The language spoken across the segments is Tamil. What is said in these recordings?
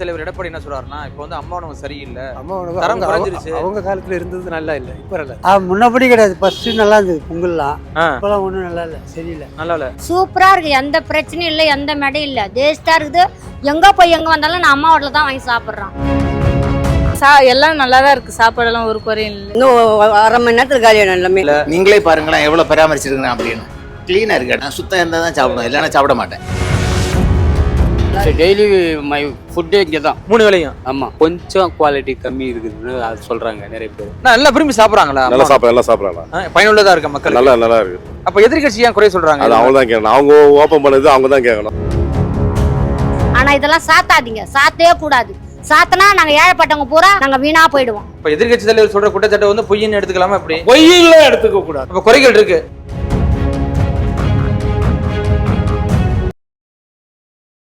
தலைவர் எடப்பாடி என்ன சொல்றாருன்னா இப்போ வந்து அம்மா உணவு சரியில்லை. அம்மா உணவு தரம் அவங்க- குறைஞ்சிருச்சு. அவங்க- காலத்துல இருந்தது நல்லா இல்லை இப்போ நல்லா ஆ முன்னபடி கிடையாது. ஃபர்ஸ்ட் நல்லா இருந்தது பொங்கல்லாம். ஆ. இப்போலாம் ஒன்றும் நல்லா இல்லை சரியில்லை. நல்லா இல்ல. சூப்பரா இருக்கு எந்த பிரச்சனையும் இல்லை எந்த மெடையும் இல்லை. டேஸ்டா இருக்குது. எங்க போய் எங்க வந்தாலும் நான் அம்மா ஹோட்டல தான் வாங்கி சாப்பிட்றோம் சா எல்லாம் நல்லா தான் இருக்கு. சாப்பாடெல்லாம் ஒரு குறையும் இல்லை. இன்னும் அரை மணி நேரத்தில் காலியாயிடும் எல்லாமே. நீங்களே பாருங்களேன் எவ்வளோ பராமரிச்சிருக்கேன் அப்படின்னு. க்ளீனாக இருக்கு நான் சுத்தம் இருந்தால் தான் சாப்பிடுவேன் இல்லைன்னா சாப்பிட மாட்டேன். டெய்லி மை ஃபுட்டே இங்கே தான் மூணு வேளையும்? ஆமாம் கொஞ்சம் குவாலிட்டி கம்மி இருக்குதுன்னு அது சொல்கிறாங்க நிறைய பேர். நான் நல்லா விரும்பி சாப்பிடுறாங்களா? நல்லா சாப்பிட நல்லா சாப்பிடலாம் பயனுள்ளதா இருக்க மக்கள் நல்லா நல்லா இருக்கு. அப்ப எதிர்கட்சி ஏன் குறை சொல்றாங்க? அது அவங்க தான் கேட்கணும் அவங்க ஓப்பன் பண்ணது அவங்க தான் கேட்கணும் ஆனா இதெல்லாம் சாத்தாதீங்க. சாத்தவே கூடாது. சாத்தனா நாங்க ஏழைப்பட்டவங்க பூரா நாங்க வீணா போயிடுவோம். இப்ப எதிர்கட்சி தலைவர் சொல்ற குற்றச்சாட்டை வந்து பொய்ன்னு எடுத்துக்கலாமா எப்படி? பொய்யில எடுத்துக்க கூடாது. அப்ப குறைகள் இருக்கு.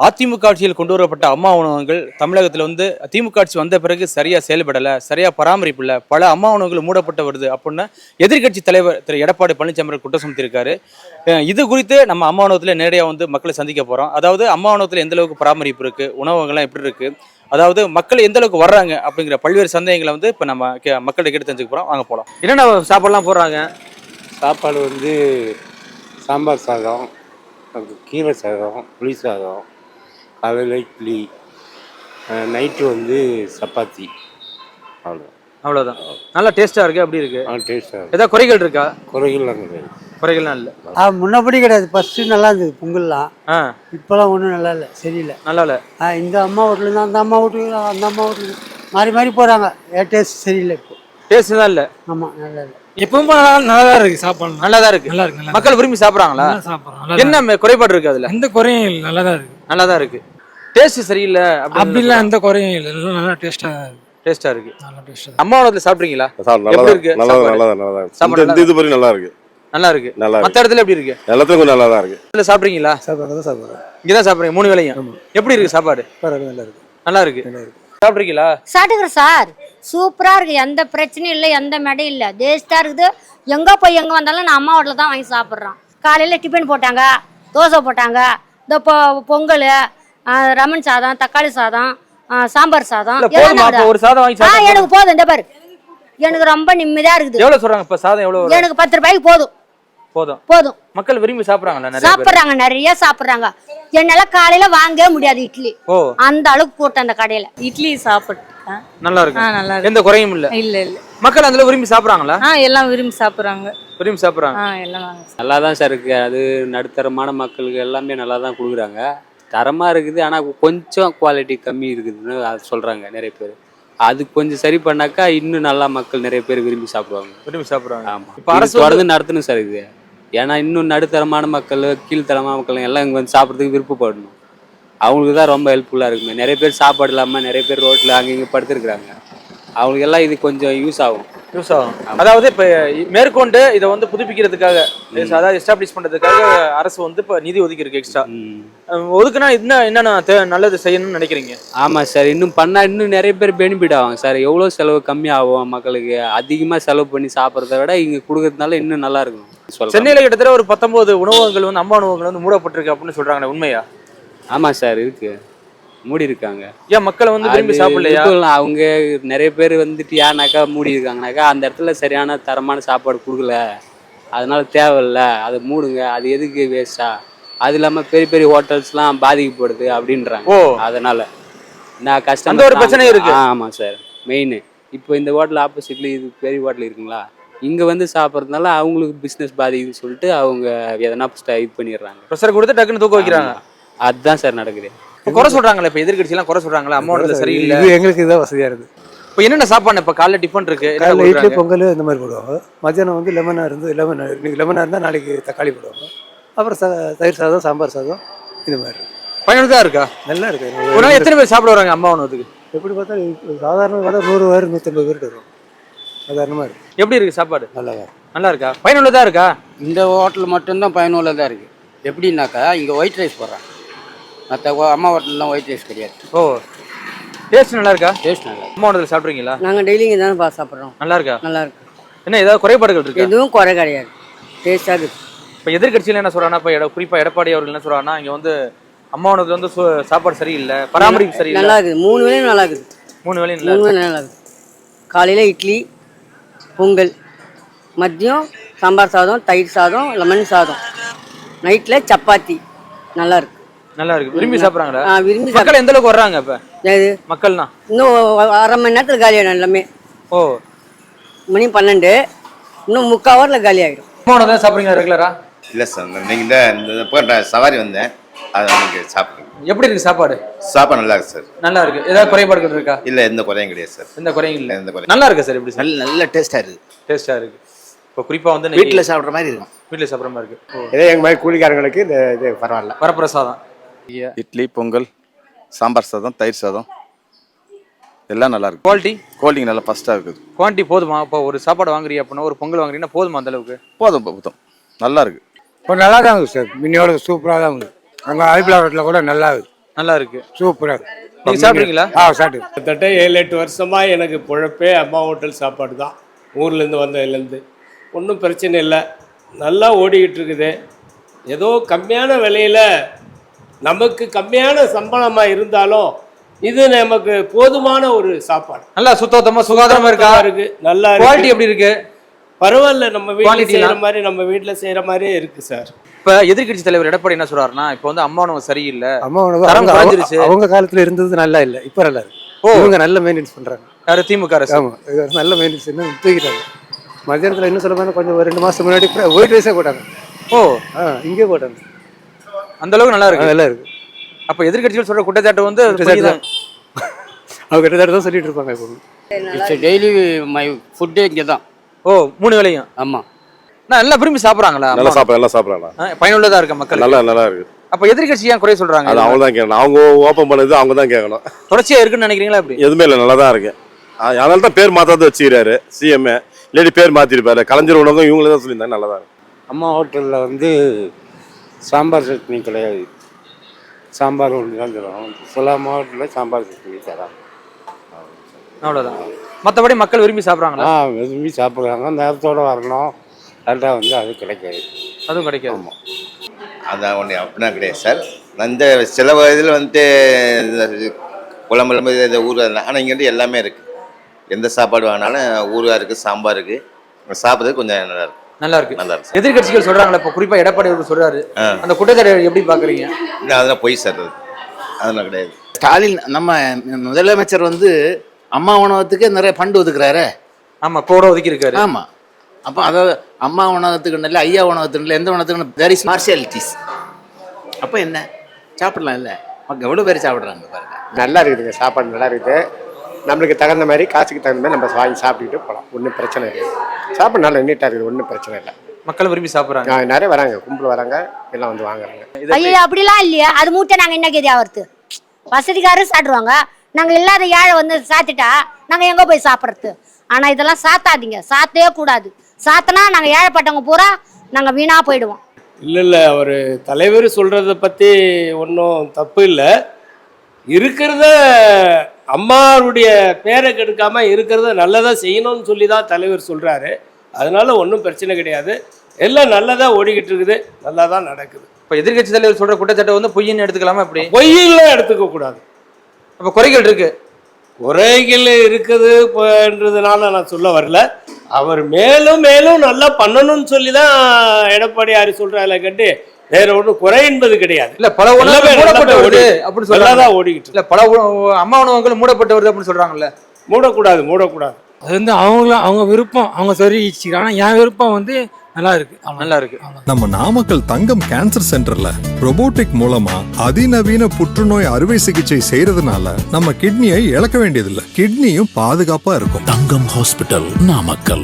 அதிமுக ஆட்சியில் கொண்டு வரப்பட்ட அம்மா உணவகங்கள் தமிழகத்தில் வந்து திமுக ஆட்சி வந்த பிறகு சரியா செயல்படலை சரியா பராமரிப்பு இல்லை பல அம்மா உணவகங்கள் மூடப்பட்டு வருது அப்படின்னு எதிர்க்கட்சி தலைவர் திரு எடப்பாடி பழனிசாமி அவர்கள் குற்றம் சுமத்திருக்காரு. இது குறித்து நம்ம அம்மா உணவகத்தில் நேரடியாக வந்து மக்களை சந்திக்க போறோம். அதாவது அம்மா உணவகத்தில் எந்த அளவுக்கு பராமரிப்பு இருக்கு உணவகங்கள்லாம் எப்படி இருக்கு அதாவது மக்கள் எந்த அளவுக்கு வர்றாங்க அப்படிங்கிற பல்வேறு சந்தேகங்களை வந்து இப்போ நம்ம கே- மக்கள்கிட்ட கேட்டு தெரிஞ்சுக்க போறோம். வாங்க போகலாம் என்னென்ன சாப்பாடுலாம் போடுறாங்க? சாப்பாடு வந்து சாம்பார் சாதம் கீரை சாதம் புளி சாதம் காலையில் இட்லி. நைட்டு வந்து சப்பாத்தி. அவ்வளோ அவ்வளோதான் நல்லா டேஸ்டா இருக்கு அப்படி இருக்கு. ஆ இருக்கும் ஏதாவது குறைகள் இருக்கா? குறைகள்லாம் கிடையாது. குறைகள்லாம் இல்லை. ஆ முன்னபடி கிடையாது. ஃபர்ஸ்ட் நல்லா இருந்தது பொங்கல்லாம். ஆ. இப்போலாம் ஒன்றும் நல்லா இல்லை சரியில்லை. நல்லா இல்லை. ஆ இந்த அம்மா ஹோட்டல் அந்த அம்மா ஹோட்டல் அந்த அம்மா ஹோட்டல் மாறி மாறி போகிறாங்க ஏ டேஸ்ட் சரியில்லை இப்போ. டேஸ்ட் தான் இல்லை. ஆமாம் நல்லா இல்லை. எப்பவும் நல்லா தான் இருக்கு சாப்பாடு. நல்லா தான் இருக்கு. நல்லா இருக்கு நல்லா மக்கள் விரும்பி சாப்பிட்றாங்களா? சாப்பிட்றோம் என்ன குறைபாடு இருக்கு அதுல? எந்த குறையும் இல்லை நல்லா தான் இருக்கு. நல்லா தான் இருக்கு. டேஸ்ட் சரியில்லை அப்படிலாம் எந்த குறையும் இல்லை. எல்லாம் நல்லா டேஸ்ட்டாக இருக்கு. டேஸ்டா இருக்கு. நல்லா டேஸ்ட்டாக அம்மா உணவகத்துல சாப்பிட்றீங்களா? சாப்பிட எப்படி நல்லா இருக்கு? நல்லா? நல்லா நல்லா தான் இருக்கு. இந்த- இது வரையும் நல்லா இருக்கு. நல்லா இருக்கு. நல்லா இருக்கு. மத்த இடத்துல எப்படி இருக்கு? எல்லாத்துக்கும் கொஞ்சம் நல்லா தான் இருக்கு. இதுல சாப்பிட்றீங்களா? சாப்பாடு தான் சாப்பிட்றோம் இங்கதான் சாப்பிடுறீங்க மூணு வேளையும். எப்படி இருக்கு சாப்பாடு? பரவாயில்ல நல்லா இருக்கு. நல்லா இருக்கு. சாப்பிட்றீங்களா? சாப்பிட்டுக்கிறோம் சார். சூப்பரா இருக்கு. எந்த பிரச்சனையும் இல்லை எந்த மெடையும் இல்லை. டேஸ்டா இருக்குது. எங்க போய் எங்க வந்தாலும் நான் அம்மா ஹோட்டல தான் வாங்கி சாப்பிட்றோம். காலையில டிஃபன் போட்டாங்க தோசை போட்டாங்க இந்த பொ பொங்கல் ரமன் சாதம் தக்காளி சாதம் சாம்பார் சாதம் ஒரு சாதம் வாங்கி எனக்கு போதும் இந்த பாரு. எனக்கு ரொம்ப நிம்மதியா இருக்குது. எவ்வளவு சொல்றாங்க இப்ப சாதம் எவ்வளவு? எனக்கு பத்து ரூபாய்க்கு போதும். போதும். போதும். மக்கள் விரும்பி பேர். சாப்பிடுறாங்க நிறைய சாப்பிடுறாங்க. என்னால காலையில வாங்கவே முடியாது இட்லி. அந்த அளவுக்கு கூட்டம் அந்த கடையில. இட்லி சாப்பிட்டேன் நல்லா இருக்கு? நல்லா இருக்கு. எந்த குறையும் இல்ல. இல்லை இல்லை. மக்கள் அதுல விரும்பி சாப்பிடுறாங்களா? ஆ எல்லாம் விரும்பி சாப்பிட்றாங்க. விரும்பி சாப்பிடுறாங்க. எல்லாம் வாங்க. நல்லா தான் சார் இருக்குது அது நடுத்தரமான மக்களுக்கு எல்லாமே நல்லா தான் கொடுக்குறாங்க. தரமாக இருக்குது ஆனால் கொஞ்சம் குவாலிட்டி கம்மி இருக்குதுன்னு அது சொல்கிறாங்க நிறைய பேர். அது கொஞ்சம் சரி பண்ணாக்கா இன்னும் நல்லா மக்கள் நிறைய பேர் விரும்பி சாப்பிடுவாங்க. விரும்பி சாப்பிடுறாங்க. ஆமாம் இப்ப அரசு வந்து- தொடர்ந்து நடத்தணும் சார் இது. ஏன்னா இன்னும் நடுத்தரமான மக்கள் கீழ்த்தரமான மக்கள் எல்லாம் இங்கே வந்து சாப்பிட்றதுக்கு விருப்பப்படணும். அவங்களுக்கு தான் ரொம்ப ஹெல்ப்ஃபுல்லாக இருக்குமே. நிறைய பேர் சாப்பாடு இல்லாமல் நிறைய பேர் ரோட்டில் அங்கே இங்கே படுத்துருக்குறாங்க. அவங்களுக்கு எல்லாம் இது கொஞ்சம் யூஸ் ஆகும். யூஸ் ஆகும் அதாவது இப்ப மேற்கொண்டு இதை வந்து புதுப்பிக்கிறதுக்காக அதாவது எஸ்டாப்ளிஷ் பண்றதுக்காக அரசு வந்து இப்ப நிதி ஒதுக்கி இருக்கு எக்ஸ்ட்ரா. ஒதுக்குனா இன்னும் என்னென்ன நல்லது செய்யணும்னு நினைக்கிறீங்க? ஆமாம் சார் இன்னும் பண்ணால் இன்னும் நிறைய பேர் பெனிஃபிட் ஆகும் சார். எவ்வளோ செலவு கம்மியாகும் மக்களுக்கு? அதிகமாக செலவு பண்ணி சாப்பிட்றத விட இங்கே கொடுக்கறதுனால இன்னும் நல்லா இருக்கும். சென்னையில கிட்டத்தட்ட ஒரு பத்தொன்பது உணவகங்கள் வந்து அம்மா உணவகங்கள் வந்து மூடப்பட்டிருக்கு அப்படின்னு சொல்றாங்க உண்மையா? ஆமாம் சார் இருக்கு. மூடி இருக்காங்க ஏன் மக்கள் வந்து விரும்பி சாப்பிடலையா. அவங்க நிறைய பேர் வந்துட்டு ஏன்னாக்கா மூடி இருக்காங்கனாக்கா அந்த இடத்துல சரியான தரமான சாப்பாடு கொடுக்கல. அதனால தேவையில்ல அதை மூடுங்க அது எதுக்கு வேஸ்டா அது இல்லாமல் பெரிய பெரிய ஹோட்டல்ஸ்லாம் பாதிக்கப்படுது அப்படின்றாங்க. அதனால நான் கஷ்டம் ஒரு பிரச்சனை இருக்கு. ஆமாம் சார் மெயின் இப்போ இந்த ஹோட்டல் ஆப்போசிட்ல இது பெரிய ஹோட்டல் இருக்குங்களா? இங்கே வந்து சாப்பிட்றதுனால அவங்களுக்கு பிஸ்னஸ் பாதிக்குதுன்னு சொல்லிட்டு அவங்க எதனா இது பண்ணிடுறாங்க. ப்ரெஷர் கொடுத்து டக்குன்னு தூக்க வைக்கிறாங்க. ஆமா. அதுதான் சார் நடக்குது. குறை சொல்றாங்களே இப்ப எதிர்கட்சி எல்லாம் குறை சொல்றாங்களே அம்மா உணவுல சரியில்லை. இது எங்களுக்கு இதான் வசதியாக இருக்குது. இப்ப என்னென்ன சாப்பாடு இப்ப காலைல டிஃபன் இருக்கு என்ன காலையில் இட்லி கொடுக்குறாங்க? பொங்கல் இந்த மாதிரி போடுவாங்க. மத்தியானம் வந்து லெமனாக இருந்து லெமன் இன்னைக்கு லெமனாக இருந்தால் நாளைக்கு தக்காளி போடுவாங்க. அப்புறம் ச தயிர் சாதம் சாம்பார் சாதம் இது மாதிரி பயனுள்ளதா இருக்கா? நல்லா ஒரு இருக்கு நாள் எத்தனை பேர் சாப்பிட வராங்க அம்மா உணவகத்துக்கு எப்படி பார்த்தா சாதாரண பார்த்தா நூறு பேர் நூற்றம்பது பேர் வரும் சாதாரணமாக இருக்கு. எப்படி இருக்கு சாப்பாடு? நல்லா நல்லா இருக்கா? பயனுள்ளதா இருக்கா? இந்த ஹோட்டல் மட்டும்தான் பயனுள்ளதாக இருக்குது எப்படின்னாக்கா இங்கே ஒயிட் ரைஸ் போடுறாங்க. மற்ற அம்மா ஹோட்டல்லாம் ஒயிட் ரைஸ் கிடையாது. ஓ டேஸ்ட் நல்லா இருக்கா. டேஸ்ட் நல்லா அம்மா உணவகத்தில் சாப்பிட்றீங்களா நாங்கள் டெய்லி இங்கே தானே பா சாப்பிட்றோம். நல்லா இருக்கா நல்லா இருக்கு என்ன ஏதாவது குறைபாடுகள் இருக்கா? எதுவும் குறை கிடையாது. டேஸ்டாக இருக்கு. இப்போ எதிர்கட்சியில் என்ன சொல்றாங்கன்னா இப்போ எட குறிப்பாக எடப்பாடி அவர்கள் என்ன சொல்றாங்கன்னா இங்கே வந்து அம்மா உணவகத்தில் வந்து சு- சாப்பாடு சரியில்லை பராமரிப்பு சரியில்லை. நல்லா இருக்குது மூணு வேளையும் நல்லா இருக்குது மூணு வேலையும் மூணு வேளையும் நல்லா இருக்குது காலையில் இட்லி பொங்கல் மதியம் சாம்பார் சாதம் தயிர் சாதம் லெமன் சாதம். நைட்டில் சப்பாத்தி. நல்லா இருக்கு. நல்லா இருக்கு விரும்பி சாப்பிட்றாங்களா? ஆ விரும்பி சாப்பிட மக்கள் எந்த அளவுக்கு வர்றாங்க இப்போ? இது மக்கள்னா? இன்னும் அரை மணி நேரத்தில் காலியாகிடும் எல்லாமே. ஓ. மணி பன்னெண்டு. இன்னும் முக்கால் ஹவரில் காலி ஆகிடும் அம்மா உணவு தான் சாப்பிட்றீங்க ரெகுலரா இல்லை சார் நீங்கள் தான் இந்த சவாரி வந்தேன். அதை நீங்கள் சாப்பிடுங்க. எப்படி இருக்கு சாப்பாடு? சாப்பாடு நல்லா இருக்கு சார் நல்லா இருக்கு ஏதாவது குறைபாடுகள் இருக்கா? இல்லை எந்த குறையும் கிடையாது சார் எந்த குறையும் இல்லை. எந்த குறையும் நல்லா இருக்கு சார் எப்படி சார் நல்ல நல்ல டேஸ்ட்டாக இருக்குது டேஸ்டா இருக்கு. இப்போ குறிப்பா வந்து வீட்டில் சாப்பிட்ற மாதிரி இருக்கும். வீட்டில் சாப்பிட்ற மாதிரி இருக்கு. இதே எங்கள் மாதிரி கூலிக்காரங்களுக்கு இந்த இது பரவாயில்ல. வரப்பிரசாதம் இட்லி பொங்கல் சாம்பார் சாதம் தயிர் சாதம். எல்லாம் நல்லா இருக்கு. குவாலிட்டி கோல்டிங் நல்லா ஃபஸ்ட்டாக இருக்குது. குவான்டிட்டி போதுமா? இப்போ ஒரு சாப்பாடு வாங்குறீங்க அப்படின்னா ஒரு பொங்கல் வாங்குறீங்கன்னா போதுமா அந்த அளவுக்கு? போதும் போதும். நல்லா இருக்கு. இப்போ நல்லா தான் இருக்குது சார். முன்னையோட சூப்பராக தான் இருக்குது அங்கே அரிப்பிலாவட்டில் கூட நல்லா இருக்குது நல்லா இருக்கு. சூப்பராக நீங்க சாப்பிட்றீங்களா? ஆ சாப்பிட்டு கிட்டத்தட்ட ஏழு எட்டு வருஷமாக எனக்கு பொழப்பே அம்மா ஹோட்டல் சாப்பாடு தான். ஊர்லேருந்து வந்ததுலேருந்து. ஒன்றும் பிரச்சனை இல்லை. நல்லா ஓடிக்கிட்டு இருக்குது. ஏதோ கம்மியான விலையில் நமக்கு கம்மியான சம்பளமாக இருந்தாலும் இது நமக்கு போதுமான ஒரு சாப்பாடு. நல்லா சுத்தமா சுகாதாரமா இருக்கா? இருக்கு. நல்லா குவாலிட்டி இருக்கு எப்படி இருக்கு? பரவாயில்ல நம்ம வீட்டில் எல்லாம்? மாதிரி நம்ம வீட்டில் செய்கிற மாதிரியே இருக்கு சார். இப்போ எதிர்க்கட்சி தலைவர் எடப்பாடி என்ன சொல்றாருன்னா இப்போ வந்து அம்மா உணவு சரியில்லை அம்மா உணவு தரம் அவங்க- குறைஞ்சிருச்சு. அவங்க காலத்தில் இருந்தது நல்லா இல்லை இப்போ நல்லா இருக்கு. ஓ. இவங்க நல்ல மெயின்டைன்ஸ் பண்ணுறாங்க யாரு? திமுக அரசு. இது நல்ல மெயின்டைன்ஸ் இன்னும் தூக்கிட்டாங்க. மத்தியானத்தில் இன்னும் சொல்ல போனால் கொஞ்சம் ஒரு ரெண்டு மாதம் முன்னாடி ஒயிட் ரைஸே போட்டாங்க. ஓ. ஆ இங்கே போட்டாங்க. அந்த அளவுக்கு நல்லா இருக்கு. நல்லா இருக்கு. அப்ப எதிர்க்கட்சிகள் சொல்ற குற்றச்சாட்டு வந்து. அவங்க கிட்டத்தட்ட தான் சொல்லிட்டு இருப்பாங்க இப்போ. டெய்லி மை ஃபுட்டே இங்கே தான். ஓ மூணு வேளையும்? ஆமாம் நான் நல்லா விரும்பி சாப்பிடுறாங்களா? நல்லா? சாப்பிட நல்லா சாப்பிடலாம் ஆ, பயனுள்ளதா இருக்க மக்கள்? நல்லா நல்லா இருக்கு. அப்ப எதிர்க்கட்சி ஏன் குறை சொல்றாங்க? அது அவங்க தான் கேட்கணும். அவங்க ஓப்பன் பண்ணது அவங்க தான் கேட்கணும். தொடர்ச்சியா இருக்குன்னு நினைக்கிறீங்களா அப்படி எதுவுமே இல்லை நல்லா தான் இருக்கு. அதனால தான் பேர் மாத்தாத வச்சுக்கிறாரு சிஎம் இல்லாட்டி பேர் மாத்திருப்பாரு. கலைஞர் உணவகம் இவங்களே தான் சொல்லியிருந்தாங்க நல்லா தான் இருக்கு. அம்மா ஹோட்டலில் வந்து சாம்பார் சட்னி கிடையாது. சாம்பார் ஒன்று தான் தரும் சில மாவட்டத்தில் சாம்பார் சட்னி தராங்க. அவ்வளவுதான். மத்தபடி மக்கள் விரும்பி சாப்பிடுறாங்களா? ஆ விரும்பி சாப்பிட்றாங்க. நேரத்தோட வரணும். கரெக்டாக வந்து அது கிடைக்காது. அதுவும் கிடைக்காது. அதான் ஒன்று அப்படின்னா கிடையாது சார். அந்த சில இதில் வந்துட்டு இந்த குழம்பு இந்த ஊறுகாய் ஆனால் இங்கேருந்து எல்லாமே இருக்குது எந்த சாப்பாடு வாங்கினாலும் ஊறுகாய் இருக்குது சாம்பார் இருக்குது சாப்பிட்றதுக்கு கொஞ்சம் நல்லா இருக்கும் நல்லா இருக்கு நல்லா இருக்கு சார். எதிர்க்கட்சிகள் சொல்றாங்களா இப்ப குறிப்பா எடப்பாடி அவர்கள் சொல்றாரு. அந்த குற்றச்சாட்டு எப்படி பாக்குறீங்க இல்லை அதெல்லாம் பொய் சார். அது அதெல்லாம் கிடையாது. ஸ்டாலின் நம்ம முதலமைச்சர் வந்து அம்மா உணவகத்துக்கு நிறைய ஃபண்டு ஒதுக்குறாரு. ஆமா கோட ஒதுக்கி இருக்காரு ஆமா. அப்போ அதாவது அம்மா உணவகத்துக்கு இல்லை ஐயா உணவகத்துக்கு இல்லை எந்த உணவகத்துக்கு தேர் இஸ் மார்ஷியாலிட்டிஸ் அப்போ என்ன? சாப்பிடலாம் இல்லை? எவ்வளோ பேர் சாப்பிட்றாங்க பாருங்க. நல்லா இருக்குதுங்க சாப்பாடு நல்லா இருக்குது. நம்மளுக்கு தகுந்த மாதிரி காசுக்கு தகுந்த மாதிரி நம்ம வாங்கி சாப்பிட்டுட்டு போகலாம் ஒன்றும் பிரச்சனை இல்லை. சாப்பாடு நல்லா நீட்டாக இருக்குது. ஒன்றும் பிரச்சனை இல்லை. மக்கள் விரும்பி சாப்பிடுறாங்க. நிறைய வராங்க. கும்பல் வராங்க. எல்லாம் வந்து வாங்குறாங்க. ஐயோ அப்படிலாம் இல்லையா. அது மூட்டை நாங்கள் என்ன கதி ஆகிறது வசதிக்காரரும் சாப்பிடுவாங்க. நாங்கள் இல்லாத ஏழை வந்து சாத்திட்டா நாங்கள் எங்கே போய் சாப்பிட்றது? ஆனால் இதெல்லாம் சாத்தாதீங்க. சாத்தவே கூடாது. சாத்தினா நாங்கள் ஏழைப்பட்டவங்க பூரா நாங்கள் வீணாக போயிடுவோம். இல்லை இல்லை. அவர் தலைவர் சொல்கிறத பற்றி ஒன்றும் தப்பு இல்லை. இருக்கிறத அம்மாவுடைய பேரை கெடுக்காம இருக்கிறத நல்லதாக செய்யணும்னு சொல்லி தான் தலைவர் சொல்கிறாரு அதனால ஒன்றும் பிரச்சனை கிடையாது. எல்லாம் நல்லதாக ஓடிக்கிட்டு இருக்குது. நல்லா தான் நடக்குது. இப்ப எதிர்க்கட்சி தலைவர் சொல்ற குற்றச்சாட்டு வந்து பொய்ன்னு எடுத்துக்கலாமா எப்படி? பொய்யெல்லாம் எடுத்துக்க கூடாது அப்ப குறைகள் இருக்கு. குறைகள் இருக்குதுன்றதுனால நான் சொல்ல வரல. அவர் மேலும் மேலும் நல்லா பண்ணணும்னு சொல்லி தான் எடப்பாடியார் சொல்கிறாங்களே கண்டு வேற ஒன்றும் குறை என்பது கிடையாது. இல்ல பல எல்லாமே உணவுகள் மூடப்பட்டு நல்லா வருது ஓடி- அப்படின்னு நல்லா சொல்றாங்க தான் ஓடிக்கிட்டு. இல்ல பல உணவு- அம்மா உணவகங்கள் மூடப்பட்டு வருது அப்படின்னு சொல்றாங்கல்ல. மூடக்கூடாது மூடக்கூடாது. அது வந்து அவங்களும் அவங்க விருப்பம் அவங்க தெரிவிச்சுக்கிறாங்க ஆனால் என் விருப்பம் வந்து நல்லா இருக்கு. நல்லா இருக்கு. நம்ம நாமக்கல் தங்கம் கேன்சர் சென்டர்ல robotic மூலமா அதிநவீன புற்றுநோய் அறுவை சிகிச்சை செய்யறதுனால நம்ம கிட்னியை இழக்க வேண்டியதில்லை. கிட்னியும் பாதுகாப்பா இருக்கும். தங்கம் ஹாஸ்பிட்டல் நாமக்கல்.